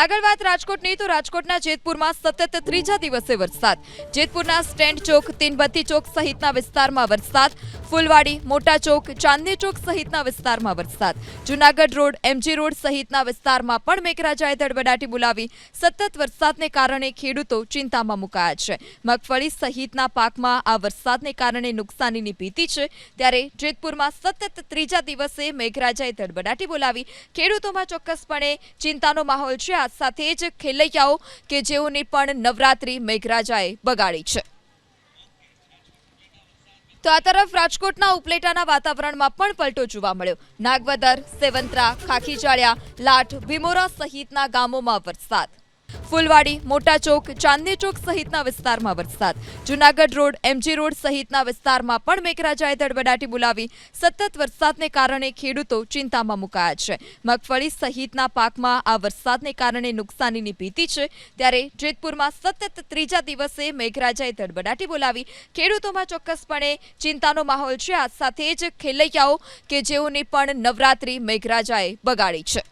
આગળ વાત રાજકોટની, તો રાજકોટના જેતપુરમાં સતત ત્રીજા દિવસે વરસાદ. જેતપુરના સ્ટેન્ડ ચોક, તીનબત્તી ચોક સહિતના વિસ્તારમાં વરસાદ. ફુલવાડી, મોટા ચોક, ચાંદની ચોક સહિતના વિસ્તારમાં વરસાદ. જુનાગઢ રોડ, એમજી રોડ સહિતના વિસ્તારમાં પણ મેઘરાજાએ ધડબડાટી બોલાવી સતત વરસાદને કારણે ખેડૂતો ચિંતામાં મુકાયા છે. મગફળી સહિતના પાકમાં આ વરસાદને કારણે નુકસાનીની ભીતિ છે. ત્યારે જેતપુરમાં સતત ત્રીજા દિવસે મેઘરાજાએ ધડબડાટી બોલાવી ખેડૂતોમાં ચોક્કસપણે ચિંતાનો માહોલ છે. આ સાથે જ ખેલૈયાઓ કે જેઓની પણ નવરાત્રી મેઘરાજાએ બગાડી છે. તો આ તરફ રાજકોટના ઉપલેટાના વાતાવરણમાં પણ પલટો જોવા મળ્યો. નાગવદર, સેવંત્રા, ખાખીજાળિયા, લાઠ, ભીમોરા સહિતના ગામોમાં વરસાદ. ફૂલવાડી, મોટા ચોક, ચાંદની ચોક સહિતના વિસ્તારમાં વરસાદ. જુનાગઢ રોડ એમજી રોડ સહિતના વિસ્તારમાં પણ મેઘરાજાએ ધડબડાટી બોલાવી સતત વરસાદને કારણે ખેડૂતો ચિંતામાં મુકાયા છે. મગફળી સહિતના પાકમાં આ વરસાદને કારણે નુકસાનીની ભીતિ છે. ત્યારે જેતપુરમાં સતત ત્રીજા દિવસે મેઘરાજાએ ધડબડાટી બોલાવી ખેડૂતોમાં ચોક્કસપણે ચિંતાનો માહોલ છે. આ સાથે જ ખેલૈયાઓ કે જેઓની પણ નવરાત્રી મેઘરાજાએ બગાડી છે.